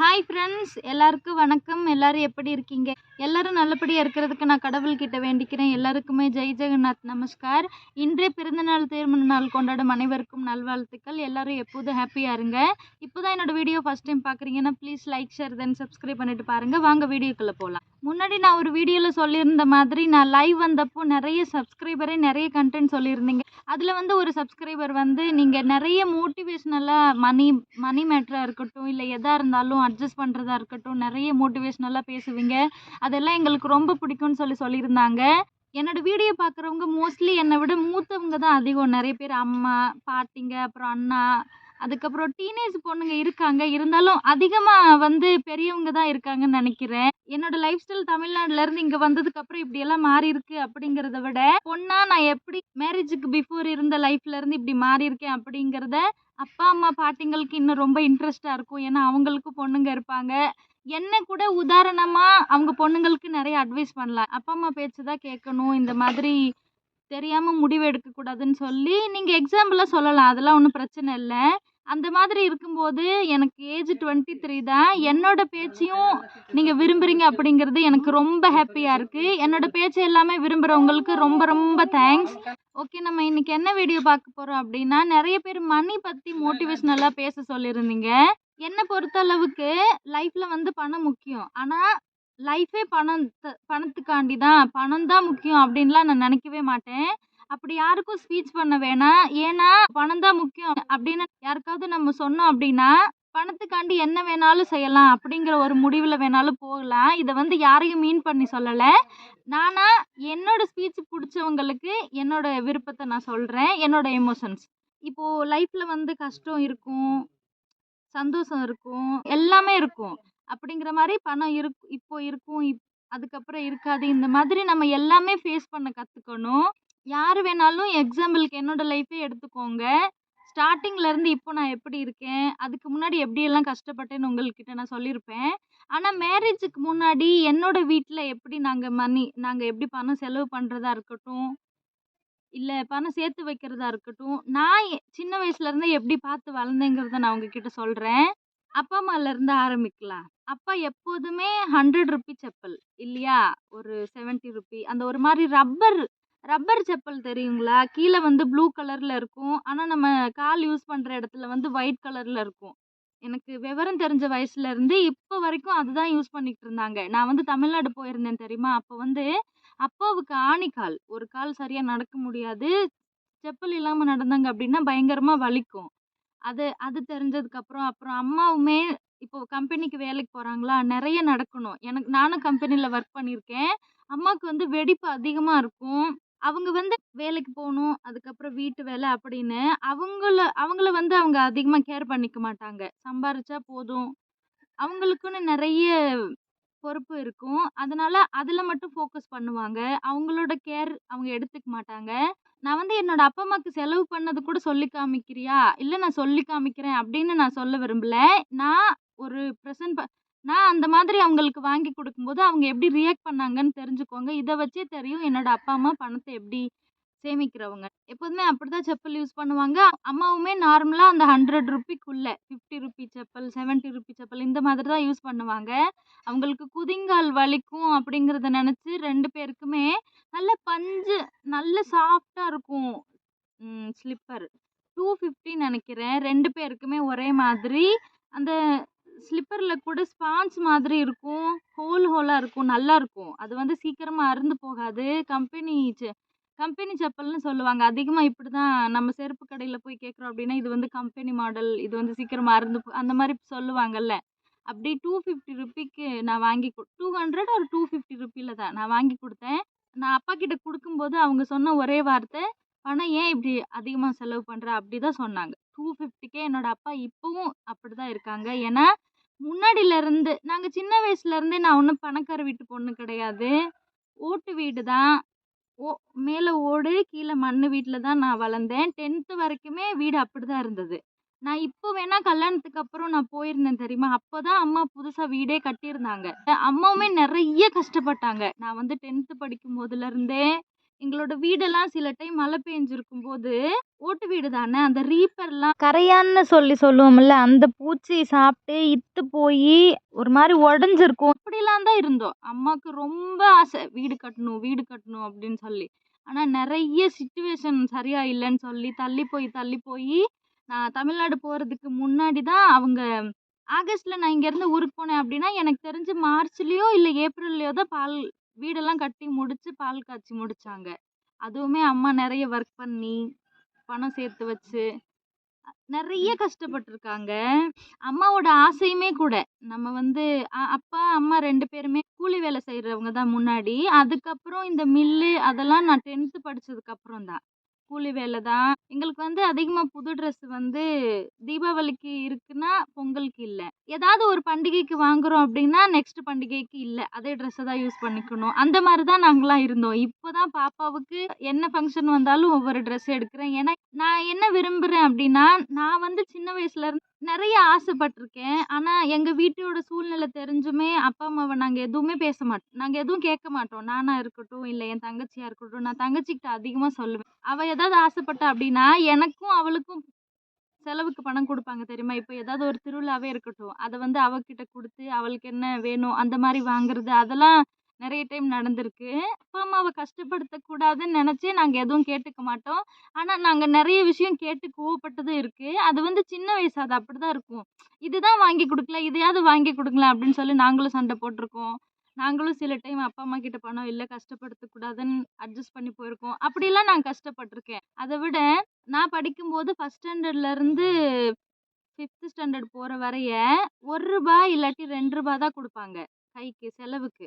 Hi friends எல்லாருக்கும் வணக்கம். எல்லாரும் எப்படி இருக்கீங்க? எல்லாரும் நல்லபடியாக இருக்கிறதுக்கு நான் கடவுள்கிட்ட வேண்டிக்கிறேன். எல்லாருக்குமே ஜெய் ஜெகநாத் நமஸ்கார். இன்றைய பிறந்தநாள் திருமண நாள் கொண்டாடும் அனைவருக்கும் நல்வாழ்த்துக்கள். எல்லாரும் எப்போதும் ஹாப்பியாக இருங்க. இப்போ தான் என்னோட வீடியோ ஃபஸ்ட் டைம் பார்க்குறீங்கன்னா please like share then subscribe பண்ணிட்டு பாருங்கள் வாங்க வீடியோக்குள்ளே போகலாம் முன்னாடி நான் ஒரு வீடியோவில் சொல்லியிருந்த மாதிரி நான் லைவ் வந்தப்போ நிறைய சப்ஸ்கிரைபரே நிறைய கண்டென்ட் சொல்லியிருந்தீங்க. அதில் வந்து ஒரு சப்ஸ்கிரைபர் வந்து நீங்கள் நிறைய மோட்டிவேஷ்னலாக மணி மணி மேட்ராக இருக்கட்டும் இல்லை எதாக இருந்தாலும் அட்ஜஸ்ட் பண்ணுறதா இருக்கட்டும் நிறைய மோட்டிவேஷ்னலாக பேசுவீங்க. அதெல்லாம் எங்களுக்கு ரொம்ப பிடிக்கும்னு சொல்லி சொல்லியிருந்தாங்க. என்னோடய வீடியோ பார்க்குறவங்க மோஸ்ட்லி என்னை விட மூத்தவங்க தான் அதிகம். நிறைய பேர் அம்மா பாட்டிங்க அப்புறம் அண்ணா அதுக்கப்புறம் டீனேஜ் பொண்ணுங்க இருக்காங்க. இருந்தாலும் அதிகமாக வந்து பெரியவங்க தான் இருக்காங்கன்னு நினைக்கிறேன். என்னோட லைஃப் ஸ்டைல் தமிழ்நாடுல இருந்து இங்கே வந்ததுக்கு அப்புறம் இப்படி எல்லாம் மாறி இருக்கு அப்படிங்கிறத விட பொண்ணா நான் எப்படி மேரேஜுக்கு பிஃபோர் இருந்த லைஃப்ல இருந்து இப்படி மாறி இருக்கேன் அப்படிங்கிறத அப்பா அம்மா பாட்டிங்களுக்கு இன்னும் ரொம்ப இன்ட்ரெஸ்டாக இருக்கும். ஏன்னா அவங்களுக்கும் பொண்ணுங்க இருப்பாங்க. என்ன கூட உதாரணமாக அவங்க பொண்ணுங்களுக்கு நிறைய அட்வைஸ் பண்ணலாம். அப்பா அம்மா பேச்சு தான் கேட்கணும். இந்த மாதிரி தெரியாமல் முடிவு எடுக்கக்கூடாதுன்னு சொல்லி நீங்கள் எக்ஸாம்பிளாக சொல்லலாம். அதெல்லாம் ஒன்றும் பிரச்சனை இல்லை. அந்த மாதிரி இருக்கும்போது எனக்கு ஏஜ் டுவெண்ட்டி த்ரீ தான். என்னோட பேச்சையும் நீங்கள் விரும்புகிறீங்க அப்படிங்கிறது எனக்கு ரொம்ப ஹாப்பியாக இருக்குது என்னோட பேச்சு எல்லாமே விரும்புகிறவங்களுக்கு ரொம்ப ரொம்ப தேங்க்ஸ் ஓகே நம்ம இன்றைக்கி என்ன வீடியோ பார்க்க போகிறோம் அப்படின்னா நிறைய பேர் மணி பற்றி மோட்டிவேஷ்னலாக பேச சொல்லியிருந்தீங்க. என்னை பொறுத்தளவுக்கு லைஃப்பில் வந்து பணம் முக்கியம். ஆனால் லைஃபே பணம் பணத்துக்காண்டி தான் பணம் தான் முக்கியம் அப்படின்லாம் நான் நினைக்கவே மாட்டேன். அப்படி யாருக்கும் ஸ்பீச் பண்ண வேணாம். ஏன்னா பணம் தான் முக்கியம் அப்படின்னு யாருக்காவது நம்ம சொன்னோம் அப்படின்னா பணத்துக்காண்டி என்ன வேணாலும் செய்யலாம் அப்படிங்கிற ஒரு முடிவில் வேணாலும் போகலாம். இதை வந்து யாரையும் மீன் பண்ணி சொல்லலை. நானா என்னோட ஸ்பீச் பிடிச்சவங்களுக்கு என்னோட விருப்பத்தை நான் சொல்கிறேன் என்னோட எமோஷன்ஸ் இப்போது லைஃப்பில் வந்து கஷ்டம் இருக்கும் சந்தோஷம் இருக்கும் எல்லாமே இருக்கும். அப்படிங்கிற மாதிரி பணம் இருக்கு இப்போ இருக்கும் இப் அதுக்கப்புறம் இருக்காது. இந்த மாதிரி நம்ம எல்லாமே ஃபேஸ் பண்ண கற்றுக்கணும் யார் வேணாலும் எக்ஸாம்பிளுக்கு என்னோட லைஃபே எடுத்துக்கோங்க. ஸ்டார்டிங்லேருந்து இப்போ நான் எப்படி இருக்கேன்? அதுக்கு முன்னாடி எப்படியெல்லாம் கஷ்டப்பட்டேன்னு உங்கள்கிட்ட நான் சொல்லியிருப்பேன். ஆனால் மேரேஜுக்கு முன்னாடி என்னோடய வீட்டில் எப்படி நாங்கள் மணி நாங்கள் எப்படி பணம் செலவு பண்ணுறதா இருக்கட்டும் இல்லை பணம் சேர்த்து வைக்கிறதா இருக்கட்டும் நான் சின்ன வயசுலேருந்து எப்படி பார்த்து வளர்ந்தேங்கிறத நான் உங்ககிட்ட சொல்கிறேன் அப்பா அம்மாலேருந்து ஆரம்பிக்கலாம். அப்பா எப்போதுமே ஹண்ட்ரட் ருபி செப்பல் இல்லையா? ஒரு செவன்ட்டி ருபி அந்த ஒரு மாதிரி ரப்பர் ரப்பர் செப்பல் தெரியுங்களா? கீழே வந்து ப்ளூ கலரில் இருக்கும். ஆனால் நம்ம கால் யூஸ் பண்ணுற இடத்துல வந்து ஒயிட் கலரில் இருக்கும். எனக்கு விவரம் தெரிஞ்ச வயசுல இருந்து இப்போ வரைக்கும் அதுதான் யூஸ் பண்ணிக்கிட்டு இருந்தாங்க. நான் வந்து தமிழ்நாடு போயிருந்தேன் தெரியுமா? அப்போ வந்து அப்பாவுக்கு ஆணிக்கால் ஒரு கால் சரியாக நடக்க முடியாது. செப்பல் இல்லாமல் நடந்தாங்க அப்படின்னா பயங்கரமாக வலிக்கும். அது அது தெரிஞ்சதுக்கப்புறம் அப்புறம் அம்மாவுமே இப்போ கம்பெனிக்கு வேலைக்கு போகிறாங்களா நிறைய நடக்கணும். எனக்கு நானும் கம்பெனியில் ஒர்க் பண்ணியிருக்கேன். அம்மாவுக்கு வந்து வெடிப்பு அதிகமாக இருக்கும். அவங்க வந்து வேலைக்கு போகணும் அதுக்கப்புறம் வீட்டு வேலை அப்படின்னு அவங்கள அவங்கள வந்து அவங்க அதிகமாக கேர் பண்ணிக்க மாட்டாங்க. சம்பாரிச்சா போதும். அவங்களுக்குன்னு நிறைய பொறுப்பு இருக்கும். அதனால அதில் மட்டும் ஃபோக்கஸ் பண்ணுவாங்க. அவங்களோட கேர் அவங்க எடுத்துக்க மாட்டாங்க. நான் வந்து என்னோட அப்பா அம்மாவுக்கு செலவு பண்ணது கூட சொல்லி காமிக்கிறியா? இல்லை நான் சொல்லி காமிக்கிறேன் அப்படின்னு நான் சொல்ல விரும்பல. நான் ஒரு ப்ரெசன்ட் ப நான் அந்த மாதிரி அவங்களுக்கு வாங்கி கொடுக்கும்போது அவங்க எப்படி ரியாக்ட் பண்ணாங்கன்னு தெரிஞ்சுக்கோங்க. இதை வச்சே தெரியும் என்னோட அப்பா அம்மா பணத்தை எப்படி சேமிக்கிறவங்க. எப்போதுமே அப்படிதான் செப்பல் யூஸ் பண்ணுவாங்க. அம்மாவுமே நார்மலாக அந்த hundred ருப்பிக்குள்ள fifty rupee chappal seventy rupee chappal இந்த மாதிரி தான் யூஸ் பண்ணுவாங்க. அவங்களுக்கு குதிங்கால் வலிக்கும் அப்படிங்கிறத நினச்சி ரெண்டு பேருக்குமே நல்ல பஞ்சு நல்ல சாஃப்டாக இருக்கும். ஸ்லிப்பர் டூ ஃபிஃப்டி நினைக்கிறேன். ரெண்டு பேருக்குமே ஒரே மாதிரி. அந்த ஸ்லிப்பரில் கூட ஸ்பான்ஸ் மாதிரி இருக்கும். ஹோல் ஹோலாக இருக்கும். நல்லா இருக்கும். அது வந்து சீக்கிரமாக அறுந்து போகாது. கம்பெனி கம்பெனி செப்பல்னு சொல்லுவாங்க. அதிகமாக இப்படி தான் நம்ம செருப்பு கடையில் போய் கேட்குறோம் அப்படின்னா இது வந்து கம்பெனி மாடல் இது வந்து சீக்கிரமாக அறுந்து போ- அந்த மாதிரி சொல்லுவாங்கல்ல. அப்படி டூ ஃபிஃப்டி ருப்பிக்கு நான் வாங்கி டூ ஹண்ட்ரட் ஒரு டூ ஃபிஃப்டி ருப்பியில் தான் நான் வாங்கி கொடுத்தேன். நான் அப்பா கிட்ட கொடுக்கும்போது அவங்க சொன்ன ஒரே வார்த்தை பணம் ஏன் இப்படி அதிகமாக செலவு பண்ணுற அப்படி தான் சொன்னாங்க டூ ஃபிஃப்டிக்கே என்னோட அப்பா இப்போவும் அப்படி தான் இருக்காங்க. ஏன்னா முன்னாடில இருந்து நாங்கள் சின்ன வயசுலேருந்தே நான் ஒன்றும் பணக்கார வீட்டு பொண்ணு கிடையாது. ஓட்டு வீடு தான் ஓ மேலே ஓடு கீழே மண் வீட்டில் தான் நான் வளர்ந்தேன். டென்த்து வரைக்குமே வீடு அப்படி தான் இருந்தது. நான் இப்போ வேணா கல்யாணத்துக்கு அப்புறம் நான் போயிருந்தேன் தெரியுமா? அப்போ தான் அம்மா புதுசாக வீடே கட்டியிருந்தாங்க. அம்மாவுமே நிறைய கஷ்டப்பட்டாங்க. நான் வந்து டென்த்து படிக்கும் போதுலேருந்தே எங்களோட வீடெல்லாம் சில டைம் மழை பெஞ்சிருக்கும் போது ஓட்டு வீடு தானே அந்த ரீப்பர்லாம் கரையான்னு சொல்லி சொல்லுவோம்ல அந்த பூச்சி சாப்பிட்டு இத்து போய் ஒரு மாதிரி உடஞ்சிருக்கும். அப்படிலாம் தான் இருந்தோம். அம்மாவுக்கு ரொம்ப ஆசை வீடு கட்டணும் வீடு கட்டணும் அப்படின்னு சொல்லி. ஆனால் நிறைய சுச்சுவேஷன் சரியா இல்லைன்னு சொல்லி தள்ளி போய் தள்ளி போய் நான் தமிழ்நாடு போகிறதுக்கு முன்னாடி தான் அவங்க ஆகஸ்ட்டில் நான் இங்கேருந்து ஊருக்கு போனேன் அப்படின்னா எனக்கு தெரிஞ்சு மார்ச்லேயோ இல்லை ஏப்ரல்லையோ தான் பால் வீடெல்லாம் கட்டி முடிச்சு பால் காய்ச்சி முடிச்சாங்க. அதுவுமே அம்மா நிறைய ஒர்க் பண்ணி பணம் சேர்த்து வச்சு நிறைய கஷ்டப்பட்டிருக்காங்க. அம்மாவோட ஆசையுமே கூட. நம்ம வந்து அப்பா அம்மா ரெண்டு பேருமே கூலி வேலை செய்கிறவங்க தான் முன்னாடி. அதுக்கப்புறம் இந்த மில்லு அதெல்லாம் நான் டென்த்து படிச்சதுக்கு அப்புறம் தான் கூலி வேலை தான். எங்களுக்கு வந்து அதிகமாக புது ட்ரெஸ் வந்து தீபாவளிக்கு இருக்குன்னா பொங்கலுக்கு இல்லை. ஏதாவது ஒரு பண்டிகைக்கு வாங்குறோம் அப்படின்னா நெக்ஸ்ட் பண்டிகைக்கு இல்லை. அதே ட்ரெஸ்ஸை தான் யூஸ் பண்ணிக்கணும். அந்த மாதிரி தான் நாங்களாம் இருந்தோம். இப்போ தான் பாப்பாவுக்கு என்ன ஃபங்க்ஷன் வந்தாலும் ஒவ்வொரு ட்ரெஸ் எடுக்கிறேன். ஏன்னா நான் என்ன விரும்புகிறேன் அப்படின்னா நான் வந்து சின்ன வயசுலேருந்து நிறைய ஆசைப்பட்டிருக்கேன் ஆனால் எங்கள் வீட்டோட சூழ்நிலை தெரிஞ்சுமே அப்பா அம்மாவை நாங்கள் எதுவுமே பேச மாட்டோம் நாங்கள் எதுவும் கேட்க மாட்டோம். நானா இருக்கட்டும் இல்லை என் தங்கச்சியாக இருக்கட்டும் நான் தங்கச்சிக்கிட்ட அதிகமாக சொல்லுவேன். அவள் ஏதாவது ஆசைப்பட்டா அப்படின்னா எனக்கும் அவளுக்கும் செலவுக்கு பணம் கொடுப்பாங்க தெரியுமா? இப்போ ஏதாவது ஒரு திருவிழாவே இருக்கட்டும். அதை வந்து அவகிட்ட கொடுத்து அவளுக்கு என்ன வேணும் அந்த மாதிரி வாங்குறது அதெல்லாம் நிறைய டைம் நடந்திருக்கு. அப்பா அம்மாவை கஷ்டப்படுத்தக்கூடாதுன்னு நினச்சி நாங்கள் எதுவும் கேட்டுக்க மாட்டோம். ஆனால் நாங்கள் நிறைய விஷயம் கேட்டு கோவப்பட்டதும் இருக்குது அது வந்து சின்ன வயசு அது அப்படி தான் இருக்கும். இதுதான் வாங்கி கொடுக்கல இதையாவது வாங்கி கொடுங்களேன் அப்படின்னு சொல்லி நாங்களும் சண்டை போட்டிருக்கோம். நாங்களும் சில டைம் அப்பா அம்மா கிட்ட பணம் இல்லை கஷ்டப்படுத்தக்கூடாதுன்னு அட்ஜஸ்ட் பண்ணி போயிருக்கோம். அப்படிலாம் நான் கஷ்டப்பட்டிருக்கேன். அதை விட நான் படிக்கும்போது ஃபஸ்ட் ஸ்டாண்டர்ட்லேருந்து ஃபிஃப்த்து ஸ்டாண்டர்ட் போகிற வரைய ஒரு ரூபா இல்லாட்டி ரெண்டு ரூபா தான் கொடுப்பாங்க. கைக்கு செலவுக்கு.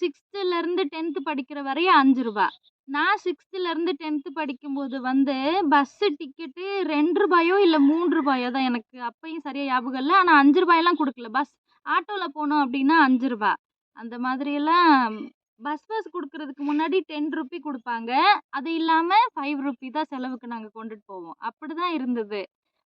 சிக்ஸ்த்துலேருந்து டென்த்து படிக்கிற வரையும் அஞ்சு ரூபா. நான் சிக்ஸ்த்துலேருந்து டென்த்து படிக்கும்போது வந்து பஸ்ஸு டிக்கெட்டு ரெண்டு ரூபாயோ இல்லை மூணு ரூபாயோ தான் எனக்கு அப்பையும் சரியாக ஞாபகம் இல்லை. ஆனால் அஞ்சு ரூபாயெல்லாம் கொடுக்கல. பஸ் ஆட்டோவில் போனோம் அப்படின்னா அஞ்சு ரூபா. அந்த மாதிரியெல்லாம் பஸ் பஸ் கொடுக்கறதுக்கு முன்னாடி டென் ருப்பி கொடுப்பாங்க. அது இல்லாமல் ஃபைவ் ருப்பி தான் செலவுக்கு நாங்கள் கொண்டுட்டு போவோம். அப்படி தான் இருந்தது.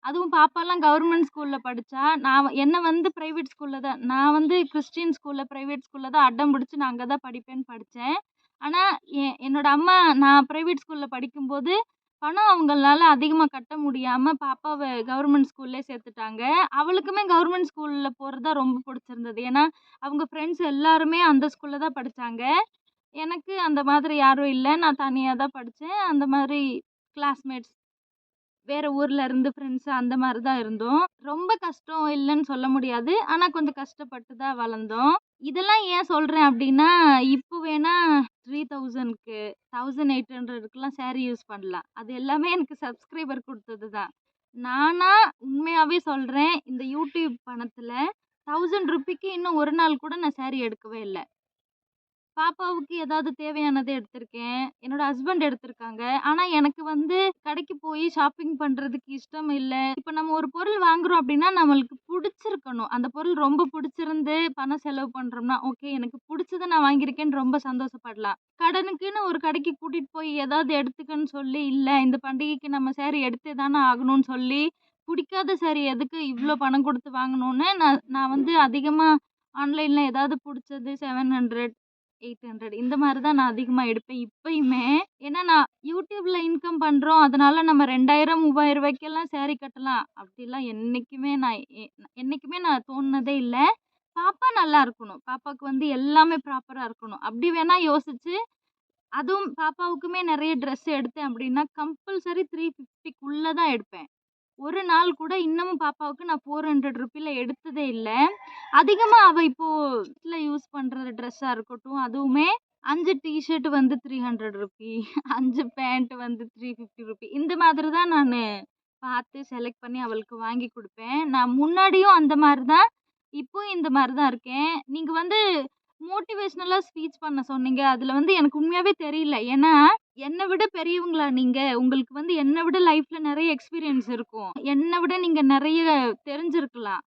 அதுவும் பாப்பாலாம் கவர்மெண்ட் ஸ்கூலில் படித்தா நான் என்னை வந்து ப்ரைவேட் ஸ்கூலில் தான் நான் வந்து கிறிஸ்டின் ஸ்கூலில் ப்ரைவேட் ஸ்கூலில் தான் அடம் பிடிச்சி நான் அங்கே தான் படிப்பேன்னு படித்தேன் ஆனால் என் என்னோட அம்மா நான் ப்ரைவேட் ஸ்கூலில் படிக்கும்போது பணம் அவங்களால அதிகமாக கட்ட முடியாமல் பாப்பாவை கவர்மெண்ட் ஸ்கூல்லே சேர்த்துட்டாங்க. அவளுக்குமே கவர்மெண்ட் ஸ்கூலில் போகிறது தான் ரொம்ப பிடிச்சிருந்தது. ஏன்னா அவங்க ஃப்ரெண்ட்ஸ் எல்லாருமே அந்த ஸ்கூலில் தான் படித்தாங்க எனக்கு அந்த மாதிரி யாரும் இல்லை. நான் தனியாக தான் படித்தேன் அந்த மாதிரி கிளாஸ்மேட்ஸ் வேறு ஊரில் இருந்து ஃப்ரெண்ட்ஸ் அந்த மாதிரி தான் இருந்தோம். ரொம்ப கஷ்டம் இல்லைன்னு சொல்ல முடியாது. ஆனால் கொஞ்சம் கஷ்டப்பட்டு தான் வளர்ந்தோம். இதெல்லாம் ஏன் சொல்கிறேன் அப்படின்னா இப்போ வேணா த்ரீ தௌசண்ட்க்கு தௌசண்ட் எயிட் ஹண்ட்ரடுக்குலாம் சேரீ யூஸ் பண்ணலாம். அது எல்லாமே எனக்கு சப்ஸ்கிரைபர் கொடுத்தது தான். நானா உண்மையாகவே சொல்கிறேன் இந்த யூடியூப் பணத்தில் தௌசண்ட் ருப்பிக்கு இன்னும் ஒரு நாள் கூட நான் சேரீ எடுக்கவே இல்லை. பாப்பாவுக்கு ஏதாவது தேவையானதை எடுத்திருக்கேன். என்னோட ஹஸ்பண்ட் எடுத்திருக்காங்க. ஆனால் எனக்கு வந்து கடைக்கு போய் ஷாப்பிங் பண்ணுறதுக்கு இஷ்டம் இல்லை. இப்போ நம்ம ஒரு பொருள் வாங்குறோம் அப்படின்னா நம்மளுக்கு பிடிச்சிருக்கணும். அந்த பொருள் ரொம்ப பிடிச்சிருந்து பணம் செலவு பண்ணுறோம்னா ஓகே எனக்கு பிடிச்சதை நான் வாங்கியிருக்கேன்னு ரொம்ப சந்தோஷப்படலாம். கடனுக்குன்னு ஒரு கடைக்கு கூட்டிகிட்டு போய் ஏதாவது எடுத்துக்கன்னு சொல்லி இல்லை இந்த பண்டிகைக்கு நம்ம சேரீ எடுத்தே தானே ஆகணும்னு சொல்லி பிடிக்காத சேரீ எதுக்கு இவ்வளோ பணம் கொடுத்து வாங்கணும்னு நான் நான் வந்து அதிகமாக ஆன்லைனில் ஏதாவது பிடிச்சது செவன் ஹண்ட்ரட் எயிட் ஹண்ட்ரட். இந்த மாதிரி தான் நான் அதிகமாக எடுப்பேன் இப்பயுமே. ஏன்னா நான் யூடியூப்பில் இன்கம் பண்ணுறோம் அதனால நம்ம ரெண்டாயிரம் மூவாயிரம் ரூபாய்க்கெல்லாம் சேரீ கட்டலாம். அப்படிலாம் என்றைக்குமே நான் என்றைக்குமே நான் தோணுனதே இல்லை. பாப்பா நல்லா இருக்கணும். பாப்பாவுக்கு வந்து எல்லாமே ப்ராப்பராக இருக்கணும். அப்படி வேணால் யோசிச்சு அதுவும் பாப்பாவுக்குமே நிறைய ட்ரெஸ் எடுத்தேன் அப்படின்னா கம்பல்சரி த்ரீ ஃபிஃப்டிக்குள்ளே தான் எடுப்பேன். ஒரு நாள் கூட இன்னமும் பாப்பாவுக்கு நான் ஃபோர் ஹண்ட்ரட் ருப்பியில் எடுத்ததே இல்லை. அதிகமாக அவள் இப்போது வீட்டில் யூஸ் பண்ணுற ட்ரெஸ்ஸாக இருக்கட்டும் அதுவுமே அஞ்சு டிஷர்ட் வந்து த்ரீ ஹண்ட்ரட் ருபி அஞ்சு பேண்ட் வந்து த்ரீ ஃபிஃப்டி ருபி இந்த மாதிரி தான் நான் பார்த்து செலக்ட் பண்ணி அவளுக்கு வாங்கி கொடுப்பேன். நான் முன்னாடியும் அந்த மாதிரி தான் இப்போ இந்த மாதிரி தான் இருக்கேன். நீங்கள் வந்து மோட்டிவேஷ்னலாக ஸ்பீச் பண்ண சொன்னீங்க. அதில் வந்து எனக்கு உண்மையாகவே தெரியல. ஏன்னா என்னை விட பெரியவங்களா நீங்கள் உங்களுக்கு வந்து என்னை விட லைஃப்பில் நிறைய எக்ஸ்பீரியன்ஸ் இருக்கும். என்னை விட நீங்கள் நிறைய தெரிஞ்சிருக்கலாம்.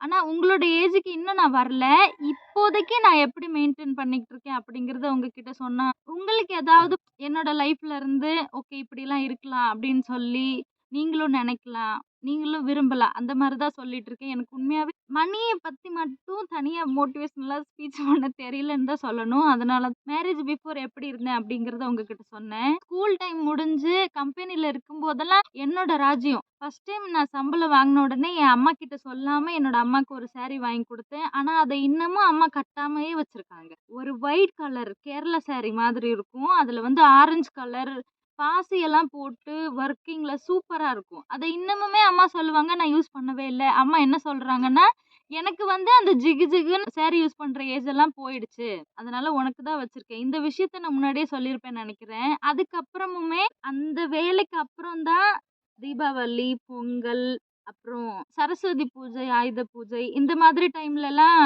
ஆனால் உங்களோட ஏஜுக்கு இன்னும் நான் வரல. இப்போதைக்கு நான் எப்படி மெயின்டைன் பண்ணிக்கிட்டு இருக்கேன் அப்படிங்கிறத உங்ககிட்ட சொன்னா உங்களுக்கு ஏதாவது என்னோட லைஃப்ல இருந்து ஓகே இப்படிலாம் இருக்கலாம் அப்படின்னு சொல்லி நீங்களும் நினைக்கலாம். நீங்களும் விரும்பலாம். அந்த மாதிரி தான் சொல்லிட்டு இருக்கேன். எனக்கு உண்மையாகவே மணியை பற்றி மட்டும் தனியாக மோட்டிவேஷ்னலாக ஸ்பீச் பண்ண தெரியலன்னு தான் சொல்லணும். அதனால மேரேஜ் பிஃபோர் எப்படி இருந்தேன் அப்படிங்கிறத உங்ககிட்ட சொன்னேன். ஸ்கூல் டைம் முடிஞ்சு கம்பெனியில் இருக்கும்போதெல்லாம் என்னோட ராஜ்யம். ஃபர்ஸ்ட் டைம் நான் சம்பளம் வாங்கின உடனே என் அம்மா கிட்ட சொல்லாமல் என்னோட அம்மாவுக்கு ஒரு சாரீ வாங்கி கொடுத்தேன். ஆனால் அதை இன்னமும் அம்மா கட்டாமையே வச்சுருக்காங்க. ஒரு ஒயிட் கலர் கேரளா சாரீ மாதிரி இருக்கும். அதில் வந்து ஆரஞ்சு கலர் பாசியெல்லாம் போட்டு ஒர்க்கிங்கில் சூப்பராக இருக்கும். அதை இன்னமுமே அம்மா சொல்லுவாங்க நான் யூஸ் பண்ணவே இல்லை. அம்மா என்ன சொல்கிறாங்கன்னா எனக்கு வந்து அந்த ஜிகு ஜிகுன்னு சேரீ யூஸ் பண்ணுற ஏஜ் எல்லாம் போயிடுச்சு. அதனால உனக்கு தான் வச்சுருக்கேன். இந்த விஷயத்த நான் முன்னாடியே சொல்லியிருப்பேன் நினைக்கிறேன். அதுக்கப்புறமுமே அந்த வேலைக்கு அப்புறம் தான் தீபாவளி பொங்கல் அப்புறம் சரஸ்வதி பூஜை ஆயுத பூஜை இந்த மாதிரி டைம்லலாம்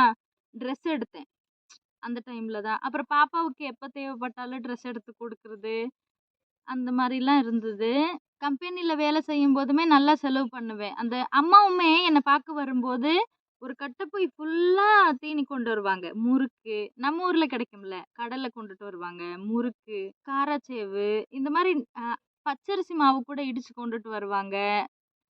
ட்ரெஸ் எடுத்தேன். அந்த டைமில் தான். அப்புறம் பாப்பாவுக்கு எப்போ தேவைப்பட்டாலும் ட்ரெஸ் எடுத்து கொடுக்குறது. அந்த மாதிரிலாம் இருந்தது. கம்பெனியில் வேலை செய்யும் போதுமே நல்லா செலவு பண்ணுவேன். அந்த அம்மாவுமே என்னை பார்க்க வரும்போது ஒரு கட்டைப்பை ஃபுல்லாக தீனி கொண்டு வருவாங்க. முறுக்கு. நம்ம ஊரில் கிடைக்கும்ல. கடலை கொண்டுட்டு வருவாங்க. முறுக்கு காராச்சேவு இந்த மாதிரி பச்சரிசி மாவு கூட இடித்து கொண்டுட்டு வருவாங்க.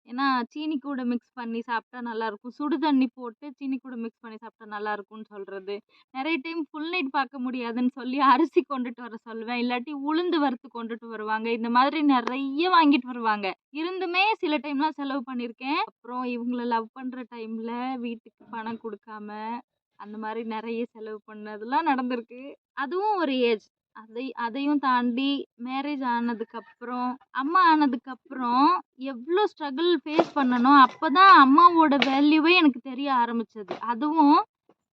ஏன்னா சீனி கூட மிக்ஸ் பண்ணி சாப்பிட்டா நல்லாயிருக்கும். சுடு தண்ணி போட்டு சீனி கூட மிக்ஸ் பண்ணி சாப்பிட்டா நல்லாயிருக்குன்னு சொல்கிறது நிறைய டைம் ஃபுல் நைட் பார்க்க முடியாதுன்னு சொல்லி அரிசி கொண்டுட்டு வர சொல்லுவேன் இல்லாட்டி உளுந்து வறுத்து கொண்டுட்டு வருவாங்க. இந்த மாதிரி நிறைய வாங்கிட்டு வருவாங்க. இருந்துமே சில டைம்லாம் செலவு பண்ணியிருக்கேன். அப்புறம் இவங்கள லவ் பண்ணுற டைமில் வீட்டுக்கு பணம் கொடுக்காம அந்த மாதிரி நிறைய செலவு பண்ணதெல்லாம் நடந்திருக்கு. அதுவும் ஒரு ஏஜ் அதை அதையும் தாண்டி மேரேஜ் ஆனதுக்கப்புறம் அம்மா ஆனதுக்கப்புறம் எவ்வளோ ஸ்ட்ரகிள் ஃபேஸ் பண்ணணும் அப்போ தான் அம்மாவோட வேல்யூவே எனக்கு தெரிய ஆரம்பிச்சது. அதுவும்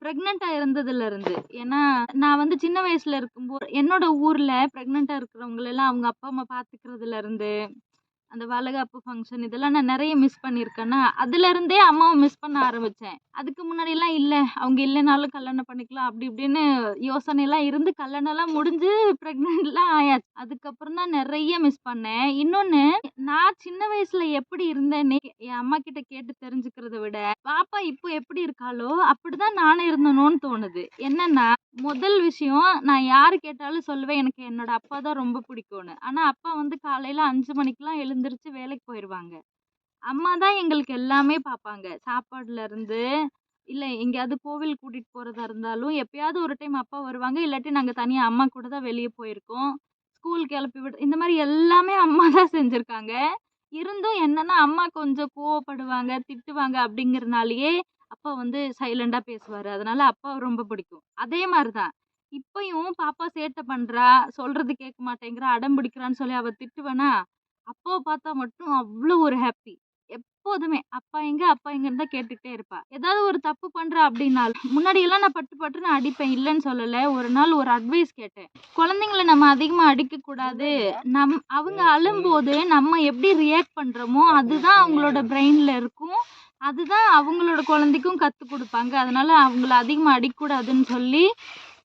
ப்ரெக்னெண்ட்டாக இருந்ததுலேருந்து ஏன்னா நான் வந்து சின்ன வயசில் இருக்கும்போது என்னோட ஊரில் ப்ரெக்னெண்ட்டாக இருக்கிறவங்களெல்லாம் அவங்க அப்பா அம்மா பார்த்துக்கிறதுலேருந்து அந்த வளகாப்பு ஃபங்க்ஷன் இதெல்லாம் நான் நிறைய மிஸ் பண்ணியிருக்கேன்னா அதுலேருந்தே அம்மாவை மிஸ் பண்ண ஆரம்பித்தேன் அதுக்கு முன்னாடிலாம் இல்லை அவங்க இல்லைனாலும் கல்யாணம் பண்ணிக்கலாம் அப்படி இப்படின்னு யோசனைலாம் இருந்து கல்யாணம்லாம் முடிஞ்சு ப்ரெக்னெண்ட்லாம் ஆயாச்சு. அதுக்கப்புறம் தான் நிறைய மிஸ் பண்ணேன். இன்னொன்று நான் சின்ன வயசில் எப்படி இருந்தேன்னு என் அம்மா கிட்ட கேட்டு தெரிஞ்சுக்கிறத விட பாப்பா இப்போ எப்படி இருக்காளோ அப்படிதான் நானும் இருந்தனோன்னு தோணுது. என்னன்னா முதல் விஷயம் நான் யார் கேட்டாலும் சொல்லுவேன் எனக்கு என்னோட அப்பா தான் ரொம்ப பிடிக்கும்னு. ஆனால் அப்பா வந்து காலையில் அஞ்சு மணிக்கெலாம் எழுந்திருச்சு வேலைக்கு போயிடுவாங்க அம்மா தான் எங்களுக்கு எல்லாமே பார்ப்பாங்க சாப்பாடுல இருந்து இல்லை எங்கேயாவது கோவில் கூட்டிகிட்டு போகிறதா இருந்தாலும் எப்பயாவது ஒரு டைம் அப்பா வருவாங்க. இல்லாட்டி நாங்கள் தனியாக அம்மா கூட தான் வெளியே போயிருக்கோம். ஸ்கூல் கிளப்பி விடு இந்த மாதிரி எல்லாமே அம்மா தான் செஞ்சுருக்காங்க. இருந்தும் என்னன்னா அம்மா கொஞ்சம் கோவப்படுவாங்க திட்டுவாங்க அப்படிங்கிறனாலயே அப்பா வந்து சைலண்டாக பேசுவார். அதனால அப்பாவை ரொம்ப பிடிக்கும். அதே மாதிரி தான் இப்பயும் பாப்பா சேட்டை பண்ணுறா சொல்கிறது கேட்க மாட்டேங்கிறா அடம் பிடிக்கிறான்னு சொல்லி அவள் திட்டுவேனா அப்பாவை பார்த்தா மட்டும் அவ்வளோ ஒரு ஹாப்பி எப்போதுமே அப்பா எங்க அப்பா எங்கன்னு தான் கேட்டுக்கிட்டே இருப்பா. ஏதாவது ஒரு தப்பு பண்றா அப்படின்னாலும் முன்னாடி எல்லாம் நான் பட்டு பட்டு நான் அடிப்பேன் இல்லைன்னு சொல்லலை. ஒரு நாள் ஒரு அட்வைஸ் கேட்டேன். குழந்தைங்கள நம்ம அதிகமாக அடிக்கக்கூடாது. நம் அவங்க அழும்போது நம்ம எப்படி ரியாக்ட் பண்ணுறோமோ அதுதான் அவங்களோட பிரெயினில் இருக்கும். அதுதான் அவங்களோட குழந்தைக்கும் கற்றுக் கொடுப்பாங்க. அதனால அவங்கள அதிகமாக அடிக்கக்கூடாதுன்னு சொல்லி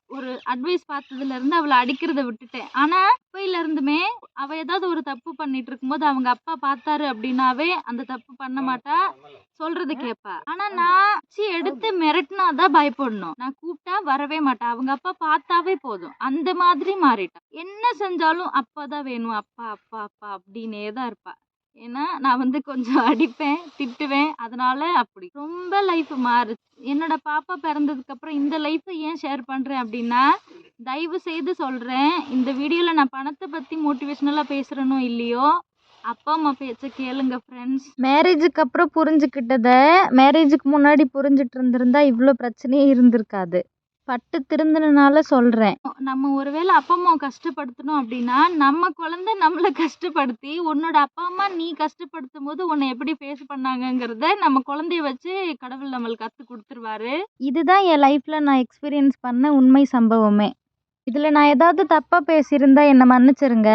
ஒரு அட்வைஸ் பார்த்ததுலேருந்து அவளை அடிக்கிறத விட்டுட்டேன். ஆனால் அப்பையிலேருந்துமே அவள் ஏதாவது ஒரு தப்பு பண்ணிட்டு இருக்கும்போது அவங்க அப்பா பார்த்தாரு அப்படின்னாவே அந்த தப்பு பண்ண மாட்டா. சொல்றது கேட்பா ஆனா நான் சி எடுத்து மிரட்டினா தான் பயப்படணும். நான் கூப்பிட்டா வரவே மாட்டா. அவங்க அப்பா பார்த்தாவே போதும். அந்த மாதிரி மாறிட்டா. என்ன செஞ்சாலும் அப்பா தான் வேணும். அப்பா அப்பா அப்பா அப்படின்னே தான் இருப்பா. ஏன்னா நான் வந்து கொஞ்சம் அடிப்பேன் திட்டுவேன் அதனால அப்படி. ரொம்ப லைஃப் மாறுச்சு. என்னோட பாப்பா பிறந்ததுக்கு அப்புறம் இந்த லைஃப்பை ஏன் ஷேர் பண்றேன் அப்படின்னா தயவு செய்து சொல்றேன் இந்த வீடியோல நான் பணத்தை பத்தி மோட்டிவேஷனலா பேசுறேனோ இல்லையோ அப்பா அம்மா பேச்ச கேளுங்க ஃப்ரெண்ட்ஸ் மேரேஜுக்கு அப்புறம் புரிஞ்சுக்கிட்டத மேரேஜுக்கு முன்னாடி புரிஞ்சுட்டு இருந்திருந்தா இவ்வளோ பிரச்சனையே இருந்திருக்காது. பட்டு திருந்தினால சொல்கிறேன் நம்ம ஒருவேளை அப்பா அம்மாவை கஷ்டப்படுத்தணும் அப்படின்னா நம்ம குழந்தை நம்மளை கஷ்டப்படுத்தி உன்னோட அப்பா அம்மா நீ கஷ்டப்படுத்தும் போது உன்னை எப்படி ஃபேஸ் பண்ணாங்கங்கிறத நம்ம குழந்தைய வச்சு கடவுள் நம்மளுக்கு கற்றுக் கொடுத்துருவாரு. இதுதான் என் லைஃப்பில் நான் எக்ஸ்பீரியன்ஸ் பண்ண உண்மை சம்பவமே. இதில் நான் ஏதாவது தப்பாக பேசியிருந்தா என்னை மன்னிச்சிருங்க.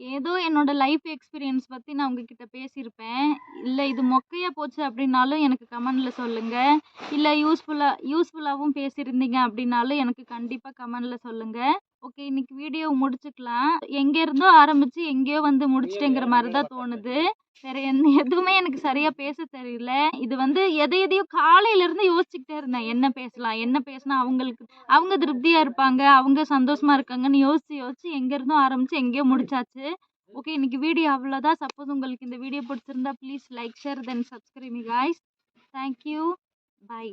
ஏதோ என்னோட லைஃப் எக்ஸ்பீரியன்ஸ் பற்றி நான் உங்ககிட்ட பேசியிருப்பேன். இல்லை இது மொக்கையாக போச்சு அப்படின்னாலும் எனக்கு கமெண்டில் சொல்லுங்கள் இல்லை யூஸ்ஃபுல்லாக யூஸ்ஃபுல்லாகவும் பேசியிருந்தீங்க அப்படின்னாலும் எனக்கு கண்டிப்பாக கமெண்டில் சொல்லுங்கள் ஓகே இன்னைக்கு வீடியோ முடிச்சுக்கலாம். எங்கேருந்தோ ஆரம்பித்து எங்கேயோ வந்து முடிச்சிட்டேங்கிற மாதிரி தான் தோணுது. வேற எந்த எதுவுமே எனக்கு சரியாக பேச தெரியல. இது வந்து எதை எதையோ காலையிலேருந்து யோசிச்சுக்கிட்டே இருந்தேன். என்ன பேசலாம் என்ன பேசினா அவங்களுக்கு அவங்க திருப்தியாக இருப்பாங்க அவங்க சந்தோஷமா இருக்காங்கன்னு யோசிச்சு யோசிச்சு எங்கேருந்தோ ஆரம்பித்து எங்கேயோ முடிச்சாச்சு. ஓகே இன்னைக்கு வீடியோ அவ்வளோதான் சப்போஸ் உங்களுக்கு இந்த வீடியோ பிடிச்சிருந்தா please like share then subscribe guys thank you bye